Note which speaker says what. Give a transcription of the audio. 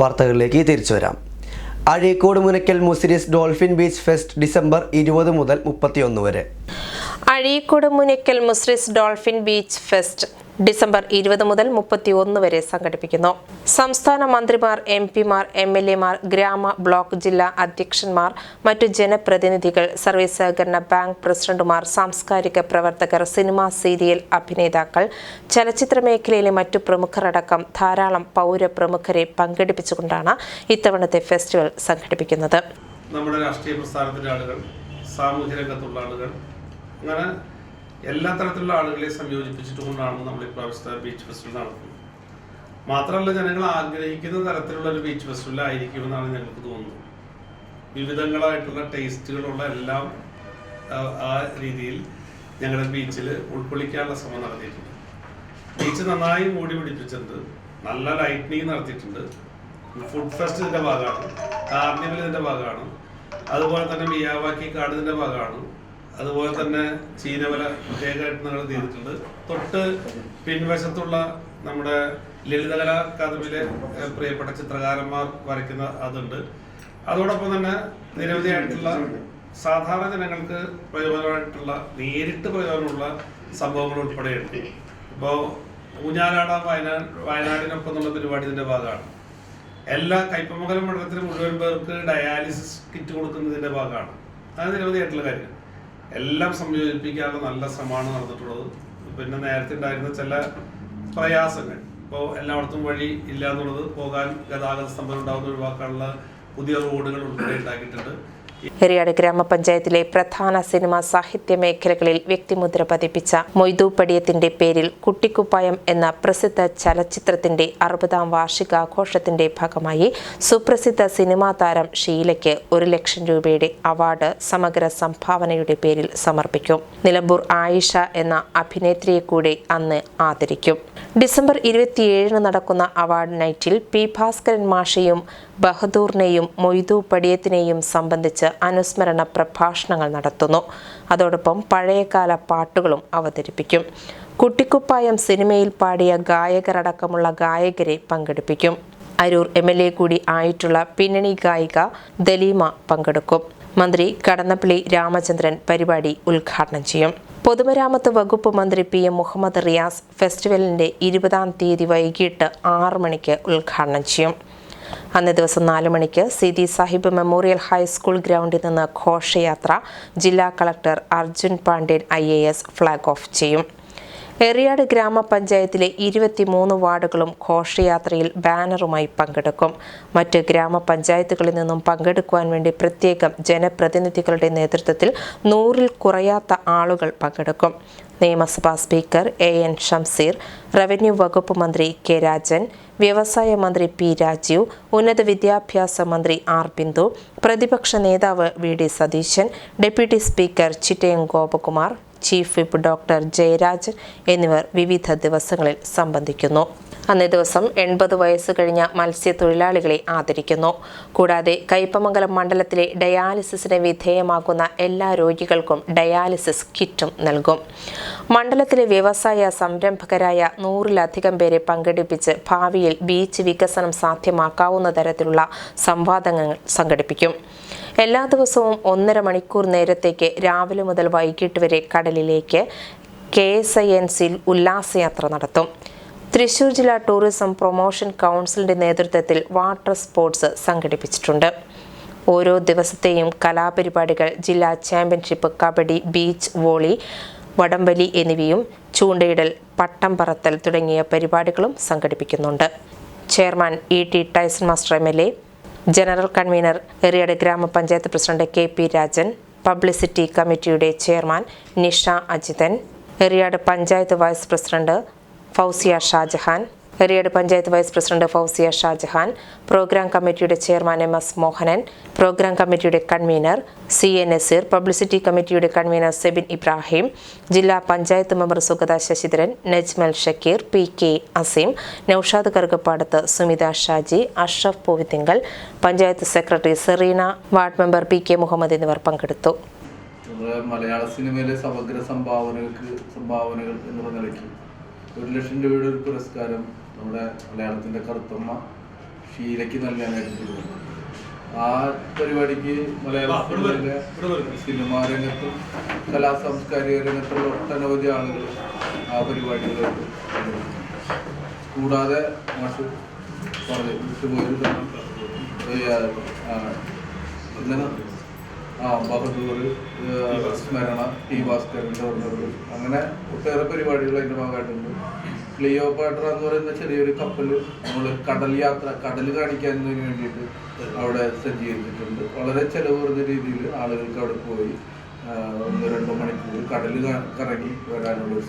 Speaker 1: വാർത്തകളിലേക്ക് തിരിച്ചു വരാം. Azhikode Munakkal Muziris dolphin beach fest December ഇരുപത് മുതൽ മുപ്പത്തിയൊന്ന് വരെ.
Speaker 2: Azhikode Munakkal Muziris dolphin beach fest December ഇരുപത് മുതൽ മുപ്പത്തി ഒന്ന് വരെ സംഘടിപ്പിക്കുന്നു. സംസ്ഥാന മന്ത്രിമാർ എം പിമാർ എം എൽ എമാർ ഗ്രാമ ബ്ലോക്ക് ജില്ലാ അധ്യക്ഷന്മാർ മറ്റു ജനപ്രതിനിധികൾ സർവീസ് സഹകരണ ബാങ്ക് പ്രസിഡന്റുമാർ സാംസ്കാരിക പ്രവർത്തകർ സിനിമാ സീരിയൽ അഭിനേതാക്കൾ ചലച്ചിത്ര മേഖലയിലെ മറ്റു പ്രമുഖരടക്കം ധാരാളം പൗരപ്രമുഖരെ പങ്കെടുപ്പിച്ചുകൊണ്ടാണ് ഇത്തവണത്തെ ഫെസ്റ്റിവൽ സംഘടിപ്പിക്കുന്നത്.
Speaker 3: നമ്മുടെ രാഷ്ട്രീയ പ്രസ്ഥാനത്തിലെ ആളുകൾ സാമൂഹ്യ രംഗത്തുള്ള ആളുകൾ അങ്ങനെ എല്ലാ തരത്തിലുള്ള ആളുകളെ സംയോജിപ്പിച്ചിട്ടുകൊണ്ടാണ് നമ്മൾ ഇപ്രാവശ്യത്തെ ബീച്ച് ഫെസ്റ്റിവൽ നടത്തുന്നത്. മാത്രമല്ല ജനങ്ങൾ ആഗ്രഹിക്കുന്ന തരത്തിലുള്ള ഒരു ബീച്ച് ഫെസ്റ്റിവൽ ആയിരിക്കുമെന്നാണ് ഞങ്ങൾക്ക് തോന്നുന്നത്. വിവിധങ്ങളായിട്ടുള്ള ടേസ്റ്റുകളുള്ള എല്ലാം ആ, രീതിയിൽ ഞങ്ങളുടെ ബീച്ചിൽ ഉൾക്കൊള്ളിക്കാനുള്ള ശ്രമം നടത്തിയിട്ടുണ്ട്. ബീച്ച് നന്നായി മൂടി പിടിപ്പിച്ചിട്ടുണ്ട്. നല്ല ലൈറ്റ്നിങ് നടത്തിയിട്ടുണ്ട്. ഫുഡ് ഫെസ്റ്റ് ഇതിന്റെ ഭാഗമാണ്. കാർണിവൽ ഇതിന്റെ ഭാഗമാണ്. അതുപോലെ തന്നെ മിയാവാക്കി ഇതിന്റെ ഭാഗമാണ്. അതുപോലെ തന്നെ ചീനവല പ്രത്യേകമായിട്ട് ഞങ്ങൾ ചെയ്തിട്ടുണ്ട്. തൊട്ട് പിൻവശത്തുള്ള നമ്മുടെ ലളിതകലാ അക്കാദമിയിലെ പ്രിയപ്പെട്ട ചിത്രകാരന്മാർ വരയ്ക്കുന്ന അതുണ്ട്. അതോടൊപ്പം തന്നെ നിരവധിയായിട്ടുള്ള സാധാരണ ജനങ്ങൾക്ക് പ്രയോജനമായിട്ടുള്ള നേരിട്ട് പ്രയോജനമുള്ള സംഭവങ്ങൾ ഉൾപ്പെടെയുണ്ട്. ഇപ്പോൾ ഊഞ്ഞാലാട വയനാട് വയനാടിനൊപ്പം എന്നുള്ള പരിപാടി ഇതിന്റെ ഭാഗമാണ്. എല്ലാ കൈപ്പമംഗലം മണ്ഡലത്തിലെ മുഴുവൻ പേർക്ക് ഡയാലിസിസ് കിറ്റ് കൊടുക്കുന്നതിന്റെ ഭാഗമാണ്. അത് നിരവധിയായിട്ടുള്ള കാര്യം എല്ലാം സംയോജിപ്പിക്കാനുള്ള നല്ല ശ്രമമാണ് നടന്നിട്ടുള്ളത്. പിന്നെ നേരത്തെ ഉണ്ടായിരുന്ന ചില പ്രയാസങ്ങൾ. ഇപ്പോൾ എല്ലായിടത്തും വഴി ഇല്ല എന്നുള്ളത് പോകാൻ ഗതാഗത സ്തംഭനം ഉണ്ടാകുന്ന ഒഴിവാക്കാനുള്ള പുതിയ റോഡുകൾ ഉൾപ്പെടെ ഉണ്ടാക്കിയിട്ടുണ്ട്.
Speaker 2: എറിയാട് ഗ്രാമപഞ്ചായത്തിലെ പ്രധാന സിനിമ സാഹിത്യ മേഖലകളിൽ വ്യക്തിമുദ്ര പതിപ്പിച്ച മൊയ്തു പടിയത്തിന്റെ പേരിൽ കുട്ടിക്കുപ്പായം എന്ന പ്രസിദ്ധ ചലച്ചിത്രത്തിന്റെ അറുപതാം വാർഷികാഘോഷത്തിന്റെ ഭാഗമായി സുപ്രസിദ്ധ സിനിമാ താരം ഷീലയ്ക്ക് ഒരു ലക്ഷം രൂപയുടെ അവാർഡ് സമഗ്ര സംഭാവനയുടെ പേരിൽ സമർപ്പിക്കും. നിലമ്പൂർ ആയിഷ എന്ന അഭിനേത്രിയെ കൂടി അന്ന് ആദരിക്കും. ഡിസംബർ ഇരുപത്തിയേഴിന് നടക്കുന്ന അവാർഡ് നൈറ്റിൽ പി ഭാസ്കരൻ മാഷയും ബഹദൂറിനെയും മൊയ്തു പടിയത്തിനെയും സംബന്ധിച്ച് അനുസ്മരണ പ്രഭാഷണങ്ങൾ നടത്തുന്നു. അതോടൊപ്പം പഴയകാല പാട്ടുകളും അവതരിപ്പിക്കും. കുട്ടിക്കുപ്പായം സിനിമയിൽ പാടിയ ഗായകരടക്കമുള്ള ഗായകരെ പങ്കെടുപ്പിക്കും. അരൂർ എം എൽ എ കൂടി ആയിട്ടുള്ള പിന്നണി ഗായിക ദലീമ പങ്കെടുക്കും. മന്ത്രി കടന്നപ്പള്ളി രാമചന്ദ്രൻ പരിപാടി ഉദ്ഘാടനം ചെയ്യും. പൊതുമരാമത്ത് വകുപ്പ് മന്ത്രി പി എം മുഹമ്മദ് റിയാസ് ഫെസ്റ്റിവലിന്റെ ഇരുപതാം തീയതി വൈകിട്ട് ആറ് മണിക്ക് ഉദ്ഘാടനം ചെയ്യും. അന്നേ ദിവസം നാല് മണിക്ക് സിദി സാഹിബ് മെമ്മോറിയൽ ഹൈസ്കൂൾ ഗ്രൗണ്ടിൽ നിന്ന് ഘോഷയാത്ര ജില്ലാ collector Arjun Pandian I A S flag off ചെയ്യും. എറിയാട് ഗ്രാമപഞ്ചായത്തിലെ ഇരുപത്തിമൂന്ന് വാർഡുകളും ഘോഷയാത്രയിൽ ബാനറുമായി പങ്കെടുക്കും. മറ്റ് ഗ്രാമപഞ്ചായത്തുകളിൽ നിന്നും പങ്കെടുക്കുവാൻ വേണ്ടി പ്രത്യേകം ജനപ്രതിനിധികളുടെ നേതൃത്വത്തിൽ നൂറിൽ കുറയാത്ത ആളുകൾ പങ്കെടുക്കും. നിയമസഭാ speaker A N Shamseer revenue വകുപ്പ് മന്ത്രി കെ രാജൻ വ്യവസായ മന്ത്രി പി രാജീവ് ഉന്നത വിദ്യാഭ്യാസ മന്ത്രി ആർ ബിന്ദു പ്രതിപക്ഷ നേതാവ് V D Satheesan deputy speaker Chittayam Gopakumar chief whip doctor Jayarajan എന്നിവർ വിവിധ ദിവസങ്ങളിൽ സംബന്ധിക്കുന്നു. അന്നേ ദിവസം എൺപത് വയസ്സ് കഴിഞ്ഞ മത്സ്യത്തൊഴിലാളികളെ ആദരിക്കുന്നു. കൂടാതെ കയ്പമംഗലം മണ്ഡലത്തിലെ ഡയാലിസിസിന് വിധേയമാക്കുന്ന എല്ലാ രോഗികൾക്കും ഡയാലിസിസ് കിറ്റും നൽകും. മണ്ഡലത്തിലെ വ്യവസായ സംരംഭകരായ നൂറിലധികം പേരെ പങ്കെടുപ്പിച്ച് ഭാവിയിൽ ബീച്ച് വികസനം സാധ്യമാക്കാവുന്ന തരത്തിലുള്ള സംവാദങ്ങൾ സംഘടിപ്പിക്കും. എല്ലാ ദിവസവും ഒന്നര മണിക്കൂർ നേരത്തേക്ക് രാവിലെ മുതൽ വൈകിട്ട് വരെ കടലിലേക്ക് കെ എസ് ഐ എൻ സിയിൽ ഉല്ലാസയാത്ര നടത്തും. തൃശൂർ ജില്ലാ ടൂറിസം പ്രൊമോഷൻ കൗൺസിലിന്റെ നേതൃത്വത്തിൽ വാട്ടർ സ്പോർട്സ് സംഘടിപ്പിച്ചിട്ടുണ്ട്. ഓരോ ദിവസത്തെയും കലാപരിപാടികൾ ജില്ലാ ചാമ്പ്യൻഷിപ്പ് കബഡി ബീച്ച് വോളി വടംവലി എന്നിവയും ചൂണ്ടയിടൽ പട്ടം പറത്തൽ തുടങ്ങിയ പരിപാടികളും സംഘടിപ്പിക്കുന്നുണ്ട്. Chairman E T Tyson master M L A general convener Eriyad ഗ്രാമപഞ്ചായത്ത് president K P Rajan publicity കമ്മിറ്റിയുടെ chairman Nisha Ajithan Eriyad panchayat vice president Fousiya Shajahan Eriyad panchayat vice president Fousiya Shajahan programme കമ്മിറ്റിയുടെ chairman M S Mohanan programme കമ്മിറ്റിയുടെ convener C A Nazeer publicity കമ്മിറ്റിയുടെ convener Sebin Ibrahim ജില്ലാ panchayat member Sugatha Sasidharan Najmal Shakeer P K Aseem Noushad Karukappadath Sumitha Shaji Ashraf Poovathinkal panchayat secretary Sereena ward member P K Muhammad എന്നിവർ പങ്കെടുത്തു.
Speaker 4: മലയാള സിനിമയിലെ സമഗ്ര സംഭാവനകൾക്ക് സംഭാവനകൾ എന്നുള്ള നിലയ്ക്ക് ഒരു ലക്ഷം രൂപയുടെ ഒരു പുരസ്കാരം നമ്മുടെ മലയാളത്തിന്റെ കറുത്തമ്മ ഷീലയ്ക്ക് നൽകാനായിട്ട് തീരുമാനിച്ചു ആ പരിപാടിക്ക് മലയാള സിനിമയിലെ സിനിമാ രംഗത്തും കലാ സാംസ്കാരിക രംഗത്തുള്ള ഒട്ടനവധി ആളുകൾ ആ പരിപാടികളായിട്ട് കൂടാതെ മാഷ് പറഞ്ഞു വിട്ടുപോയത് ആ, എന്താണ് ആ ബഹദൂർ സ്മരണ ടി ഭാസ്കരന്റെ ഉള്ളത് അങ്ങനെ ഒട്ടേറെ പരിപാടികൾ അതിന്റെ ഭാഗമായിട്ടുണ്ട്. ക്ലിയോപാട്ര എന്ന് പറയുന്ന ചെറിയൊരു കപ്പൽ നമ്മൾ കടൽ യാത്ര കടൽ കാണിക്കുന്നതിന് വേണ്ടിയിട്ട് അവിടെ സജ്ജീകരിച്ചിട്ടുണ്ട്. വളരെ ചെലവ് കുറഞ്ഞ രീതിയിൽ ആളുകൾക്ക് അവിടെ പോയി ഒന്ന് രണ്ടു മണിക്കൂർ കടൽ കറങ്ങി വരാനുള്ള